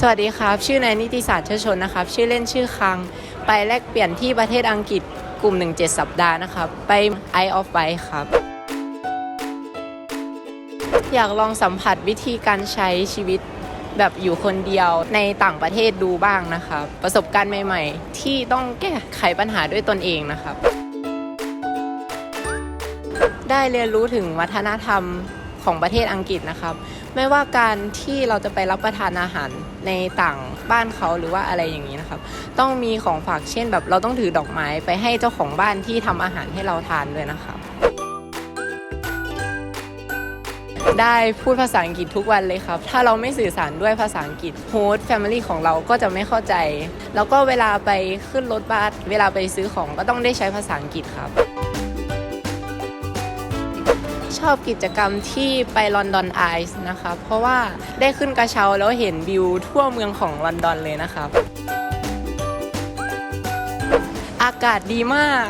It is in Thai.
สวัสดีครับ ชื่อนายนิติศาสตร์เชชนนะครับ ชื่อเล่นชื่อคัง ไปแลกเปลี่ยนที่ประเทศอังกฤษกลุ่ม 17 สัปดาห์นะครับ ไป Eye of b i ครับ อยากลองสัมผัสวิธีการใช้ชีวิตแบบอยู่คนเดียวในต่างประเทศดูบ้างนะครับ ประสบการณ์ใหม่ ๆ ที่ต้องแก้ไขปัญหาด้วยตนเองนะครับ ได้เรียนรู้ถึงวัฒนธรรม ของประเทศอังกฤษนะครับ ไม่ว่าการที่เราจะไปรับประทานอาหารในต่างบ้านเขาหรือว่าอะไรอย่างนี้นะครับ ต้องมีของฝากเช่นแบบเราต้องถือดอกไม้ไปให้เจ้าของบ้านที่ทำอาหารให้เราทานด้วยนะครับได้พูดภาษาอังกฤษทุกวันเลยครับ ถ้าเราไม่สื่อสารด้วยภาษาอังกฤษโฮสต์แฟมิลี่ของเราก็จะไม่เข้าใจ แล้วก็เวลาไปขึ้นรถบัสเวลาไปซื้อของก็ต้องได้ใช้ภาษาอังกฤษครับ ชอบกิจกรรมที่ไปลอนดอนไอซ์นะคะ เพราะว่าได้ขึ้นกระเช้าแล้วเห็นวิวทั่วเมืองของลอนดอนเลยนะครับอากาศดีมาก